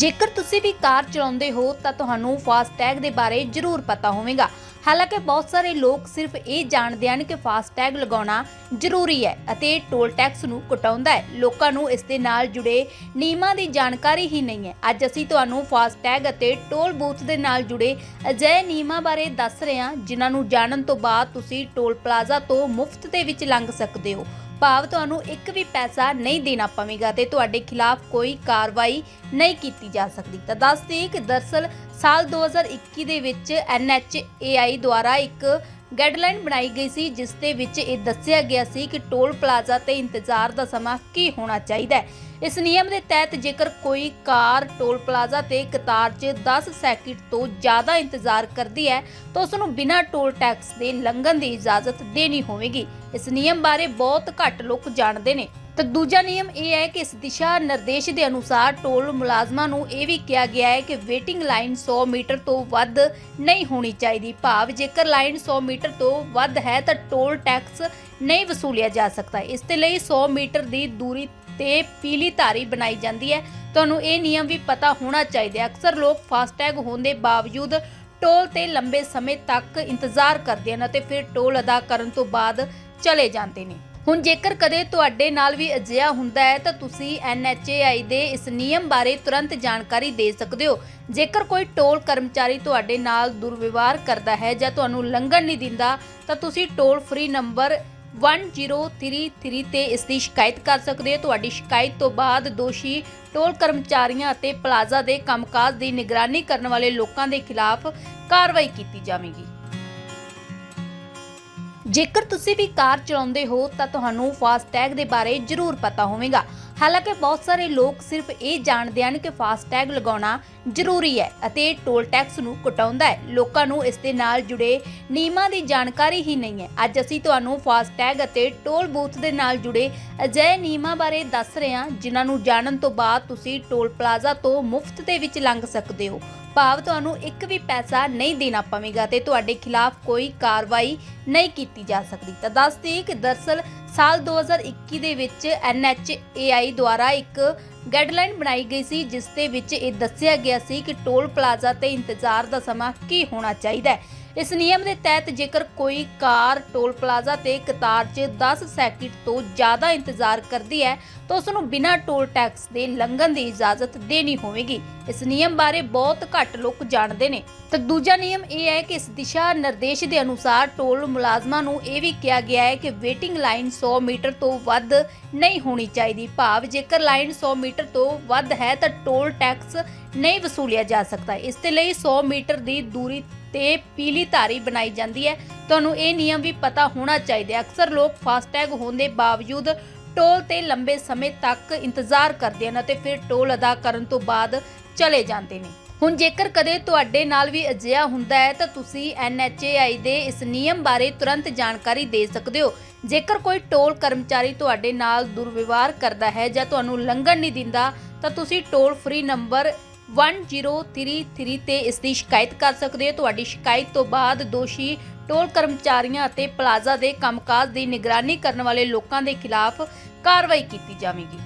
ਜੇਕਰ ਤੁਸੀਂ ਵੀ ਕਾਰ ਚਲਾਉਂਦੇ ਹੋ, ਤਾਂ ਤੁਹਾਨੂੰ ਫਾਸਟੈਗ ਦੇ ਬਾਰੇ ਜ਼ਰੂਰ ਪਤਾ ਹੋਵੇਗਾ। ਹਾਲਾਂਕਿ ਬਹੁਤ ਸਾਰੇ ਲੋਕ ਸਿਰਫ ਇਹ ਜਾਣਦੇ ਹਨ ਕਿ ਫਾਸਟੈਗ ਲਗਾਉਣਾ ਜ਼ਰੂਰੀ ਹੈ ਅਤੇ ਟੋਲ ਟੈਕਸ ਨੂੰ ਘਟਾਉਂਦਾ ਹੈ। ਲੋਕਾਂ ਨੂੰ ਇਸ ਦੇ ਨਾਲ ਜੁੜੇ ਨਿਯਮਾਂ ਦੀ ਜਾਣਕਾਰੀ ਹੀ ਨਹੀਂ ਹੈ। ਅੱਜ ਅਸੀਂ ਤੁਹਾਨੂੰ ਫਾਸਟੈਗ ਅਤੇ ਟੋਲ ਬੂਥ ਦੇ ਨਾਲ ਜੁੜੇ ਅਜਿਹੇ ਨਿਯਮਾਂ ਬਾਰੇ ਦੱਸ ਰਹੇ ਹਾਂ, ਜਿਨ੍ਹਾਂ ਨੂੰ ਜਾਣਨ ਤੋਂ ਬਾਅਦ ਤੁਸੀਂ ਟੋਲ ਪਲਾਜ਼ਾ ਤੋਂ ਮੁਫਤ ਦੇ ਵਿੱਚ ਲੰਘ ਸਕਦੇ ਹੋ। ਭਾਵ ਤੁਹਾਨੂੰ ਇੱਕ ਵੀ ਪੈਸਾ ਨਹੀਂ ਦੇਣਾ ਪਵੇਗਾ ਤੇ ਤੁਹਾਡੇ ਖਿਲਾਫ ਕੋਈ ਕਾਰਵਾਈ ਨਹੀਂ ਕੀਤੀ ਜਾ ਸਕਦੀ। ਤਾਂ ਦੱਸ ਦਈਏ ਕਿ ਦਰਸਲ ਸਾਲ 2021 ਦੇ ਵਿੱਚ NHAI ਦੁਆਰਾ ਇੱਕ ਗਾਈਡਲਾਈਨ ਬਣਾਈ ਗਈ ਸੀ, ਜਿਸ ਦੇ ਵਿੱਚ ਇਹ ਦੱਸਿਆ ਗਿਆ ਸੀ ਕਿ ਟੋਲ ਪਲਾਜ਼ਾ ਤੇ ਇੰਤਜ਼ਾਰ ਦਾ ਸਮਾਂ ਕੀ ਹੋਣਾ ਚਾਹੀਦਾ ਹੈ। ਇਸ ਨਿਯਮ ਦੇ ਤਹਿਤ ਜੇਕਰ ਕੋਈ ਕਾਰ ਟੋਲ ਪਲਾਜ਼ਾ ਤੇ ਕਤਾਰ 'ਚ 10 ਸੈਕਿੰਡ ਤੋਂ ਜ਼ਿਆਦਾ ਇੰਤਜ਼ਾਰ ਕਰਦੀ ਹੈ, ਤਾਂ ਉਸ ਨੂੰ ਬਿਨਾਂ ਟੋਲ ਟੈਕਸ ਦੇ ਲੰਘਣ ਦੀ ਇਜਾਜ਼ਤ ਦੇਣੀ ਹੋਵੇਗੀ। ਇਸ ਨਿਯਮ ਬਾਰੇ ਬਹੁਤ ਘੱਟ ਲੋਕ ਜਾਣਦੇ ਨੇ। ਤਾਂ ਦੂਜਾ ਨਿਯਮ ਇਹ ਹੈ ਕਿ ਇਸ ਦਿਸ਼ਾ ਨਿਰਦੇਸ਼ ਦੇ ਅਨੁਸਾਰ ਟੋਲ ਮੁਲਾਜ਼ਮਾਂ ਨੂੰ ਇਹ ਵੀ ਕਿਹਾ ਗਿਆ ਹੈ ਕਿ ਵੇਟਿੰਗ ਲਾਈਨ 100 ਮੀਟਰ ਤੋਂ ਵੱਧ ਨਹੀਂ ਹੋਣੀ ਚਾਹੀਦੀ। ਭਾਵ ਜੇਕਰ ਲਾਈਨ 100 ਮੀਟਰ ਤੋਂ ਵੱਧ ਹੈ ਤਾਂ ਟੋਲ ਟੈਕਸ ਨਹੀਂ ਵਸੂਲਿਆ ਜਾ ਸਕਦਾ। ਇਸ ਦੇ ਲਈ 100 ਮੀਟਰ ਦੀ ਦੂਰੀ ਤੇ ਪੀਲੀ ਧਾਰੀ ਬਣਾਈ ਜਾਂਦੀ ਹੈ। ਤੁਹਾਨੂੰ ਇਹ ਨਿਯਮ ਵੀ ਪਤਾ ਹੋਣਾ ਚਾਹੀਦਾ ਅਕਸਰ ਲੋਕ ਫਾਸਟੈਗ ਹੋਣ ਦੇ ਬਾਵਜੂਦ ਟੋਲ ਤੇ ਲੰਬੇ ਸਮੇਂ ਤੱਕ ਇੰਤਜ਼ਾਰ ਕਰਦੇ ਹਨ ਅਤੇ ਫਿਰ ਟੋਲ ਅਦਾ ਕਰਨ ਤੋਂ ਬਾਅਦ ਚਲੇ ਜਾਂਦੇ ਨੇ। ਹੁਣ ਜੇਕਰ ਕਦੇ ਤੁਹਾਡੇ ਨਾਲ ਵੀ ਅਜਿਹਾ ਹੁੰਦਾ ਹੈ, ਤਾਂ ਤੁਸੀਂ NHAI ਦੇ ਇਸ ਨਿਯਮ ਬਾਰੇ ਤੁਰੰਤ ਜਾਣਕਾਰੀ ਦੇ ਸਕਦੇ ਹੋ। ਜੇਕਰ ਕੋਈ ਟੋਲ ਕਰਮਚਾਰੀ ਤੁਹਾਡੇ ਨਾਲ ਦੁਰਵਿਵਹਾਰ ਕਰਦਾ ਹੈ ਜਾਂ ਤੁਹਾਨੂੰ ਲੰਘਣ ਨਹੀਂ ਦਿੰਦਾ, ਤਾਂ ਤੁਸੀਂ ਟੋਲ ਫ੍ਰੀ ਨੰਬਰ 1033 ਤੇ ਇਸ ਦੀ ਸ਼ਿਕਾਇਤ ਕਰ ਸਕਦੇ ਹੋ। ਤੁਹਾਡੀ ਸ਼ਿਕਾਇਤ ਤੋਂ ਬਾਅਦ ਦੋਸ਼ੀ ਟੋਲ ਕਰਮਚਾਰੀਆਂ ਅਤੇ ਪਲਾਜ਼ਾ ਦੇ ਕੰਮਕਾਜ ਦੀ ਨਿਗਰਾਨੀ ਕਰਨ ਵਾਲੇ ਲੋਕਾਂ ਦੇ ਖਿਲਾਫ ਕਾਰਵਾਈ ਕੀਤੀ ਜਾਵੇਗੀ। ਜੇਕਰ ਤੁਸੀਂ ਵੀ ਕਾਰ ਚਲਾਉਂਦੇ ਹੋ, ਤਾਂ ਤੁਹਾਨੂੰ ਫਾਸਟੈਗ ਦੇ ਬਾਰੇ ਜ਼ਰੂਰ ਪਤਾ ਹੋਵੇਗਾ। ਹਾਲਾਂਕਿ ਬਹੁਤ ਸਾਰੇ ਲੋਕ ਸਿਰਫ ਇਹ ਜਾਣਦੇ ਹਨ ਕਿ ਫਾਸਟੈਗ ਲਗਾਉਣਾ ਜ਼ਰੂਰੀ ਹੈ ਅਤੇ ਟੋਲ ਟੈਕਸ ਨੂੰ ਘਟਾਉਂਦਾ ਹੈ। ਲੋਕਾਂ ਨੂੰ ਇਸ ਦੇ ਨਾਲ ਜੁੜੇ ਨਿਯਮਾਂ ਦੀ ਜਾਣਕਾਰੀ ਹੀ ਨਹੀਂ ਹੈ। ਅੱਜ ਅਸੀਂ ਤੁਹਾਨੂੰ ਫਾਸਟੈਗ ਅਤੇ ਟੋਲ ਬੂਥ ਦੇ ਨਾਲ ਜੁੜੇ ਅਜਿਹੇ ਨਿਯਮਾਂ ਬਾਰੇ ਦੱਸ ਰਹੇ ਹਾਂ, ਜਿਨ੍ਹਾਂ ਨੂੰ ਜਾਣਨ ਤੋਂ ਬਾਅਦ ਤੁਸੀਂ ਟੋਲ ਪਲਾਜ਼ਾ ਤੋਂ ਮੁਫਤ ਦੇ ਵਿੱਚ ਲੰਘ ਸਕਦੇ ਹੋ। ਭਾਵ ਤੁਹਾਨੂੰ ਇੱਕ ਵੀ ਪੈਸਾ ਨਹੀਂ ਦੇਣਾ ਪਵੇਗਾ ਤੇ ਤੁਹਾਡੇ ਖਿਲਾਫ ਕੋਈ ਕਾਰਵਾਈ ਨਹੀਂ ਕੀਤੀ ਜਾ ਸਕਦੀ। ਤਾਂ ਦੱਸ ਕਿ ਦਰਸਲ ਸਾਲ 2021 ਦੇ ਵਿੱਚ NHAI ਦੁਆਰਾ ਇੱਕ ਗਾਈਡਲਾਈਨ ਬਣਾਈ ਗਈ ਸੀ, ਜਿਸ ਦੇ ਵਿੱਚ ਇਹ ਦੱਸਿਆ ਗਿਆ ਸੀ ਕਿ ਟੋਲ ਪਲਾਜ਼ਾ ਤੇ ਇੰਤਜ਼ਾਰ ਦਾ ਸਮਾਂ ਕੀ ਹੋਣਾ ਚਾਹੀਦਾ ਹੈ। ਇਸ ਨਿਯਮ ਦੇ ਤਹਿਤ ਜੇਕਰ ਕੋਈ ਕਾਰ ਟੋਲ ਪਲਾਜ਼ਾ ਤੇ ਕਤਾਰ 'ਚ 10 ਸੈਕਿੰਡ ਤੋਂ ਜ਼ਿਆਦਾ ਇੰਤਜ਼ਾਰ ਕਰਦੀ ਹੈ, ਤਾਂ ਉਸ ਨੂੰ ਬਿਨਾਂ ਟੋਲ ਟੈਕਸ ਦੇ ਲੰਘਣ ਦੀ ਇਜਾਜ਼ਤ ਦੇਣੀ ਹੋਵੇਗੀ। ਇਸ ਨਿਯਮ ਬਾਰੇ ਬਹੁਤ ਘੱਟ ਲੋਕ ਜਾਣਦੇ ਨੇ। ਤਾਂ ਦੂਜਾ ਨਿਯਮ ਇਹ ਹੈ ਕਿ ਇਸ ਦਿਸ਼ਾ ਨਿਰਦੇਸ਼ ਦੇ ਅਨੁਸਾਰ ਟੋਲ ਮੁਲਾਜ਼ਮਾਂ ਨੂੰ ਇਹ ਵੀ ਕਿਹਾ ਗਿਆ ਹੈ ਕਿ ਵੇਟਿੰਗ ਲਾਈਨ 100 ਮੀਟਰ ਤੋਂ ਵੱਧ ਨਹੀਂ ਹੋਣੀ ਚਾਹੀਦੀ। ਭਾਵ ਜੇਕਰ ਲਾਈਨ 100 ਮੀਟਰ ਤੋਂ ਵੱਧ ਹੈ, ਤਾਂ ਟੋਲ ਟੈਕਸ ਨਹੀਂ ਵਸੂਲਿਆ ਜਾ ਸਕਦਾ। ਇਸ ਦੇ ਲਈ 100 ਮੀਟਰ ਦੀ ਦੂਰੀ ਤੇ ਪੀਲੀ ਧਾਰੀ ਬਣਾਈ ਜਾਂਦੀ ਹੈ। ਤੁਹਾਨੂੰ ਇਹ ਨਿਯਮ ਵੀ ਪਤਾ ਹੋਣਾ ਚਾਹੀਦਾ ਹੈ। ਅਕਸਰ ਲੋਕ ਫਾਸਟੈਗ ਹੋਣ ਦੇ ਬਾਵਜੂਦ ਟੋਲ ਤੇ ਲੰਬੇ ਸਮੇਂ ਤੱਕ ਇੰਤਜ਼ਾਰ ਕਰਦੇ ਹਨ ਅਤੇ ਫਿਰ ਟੋਲ ਅਦਾ ਕਰਨ ਤੋਂ ਬਾਅਦ ਚਲੇ ਜਾਂਦੇ ਨੇ। ਹੁਣ ਜੇਕਰ ਕਦੇ ਤੁਹਾਡੇ ਨਾਲ ਵੀ ਅਜਿਹਾ ਹੁੰਦਾ ਹੈ ਤਾਂ ਤੁਸੀਂ NHAI ਦੇ ਇਸ ਨਿਯਮ ਬਾਰੇ ਤੁਰੰਤ ਜਾਣਕਾਰੀ ਦੇ ਸਕਦੇ ਹੋ। ਜੇਕਰ ਕੋਈ ਟੋਲ ਕਰਮਚਾਰੀ ਤੁਹਾਡੇ ਨਾਲ ਦੁਰਵਿਵਹਾਰ ਕਰਦਾ ਹੈ ਜਾਂ ਤੁਹਾਨੂੰ ਲੰਘਣ ਨਹੀਂ ਦਿੰਦਾ ਤਾਂ ਤੁਸੀਂ ਟੋਲ ਫ੍ਰੀ ਨੰਬਰ 1033 ਤੇ ਇਸ ਦੀ ਸ਼ਿਕਾਇਤ ਕਰ ਸਕਦੇ ਹੋ। ਤੁਹਾਡੀ ਸ਼ਿਕਾਇਤ ਤੋਂ ਬਾਅਦ ਦੋਸ਼ੀ ਟੋਲ ਕਰਮਚਾਰੀਆਂ ਅਤੇ ਪਲਾਜ਼ਾ ਦੇ ਕੰਮਕਾਜ ਦੀ ਨਿਗਰਾਨੀ ਕਰਨ ਵਾਲੇ ਲੋਕਾਂ ਦੇ ਖਿਲਾਫ ਕਾਰਵਾਈ ਕੀਤੀ ਜਾਵੇਗੀ।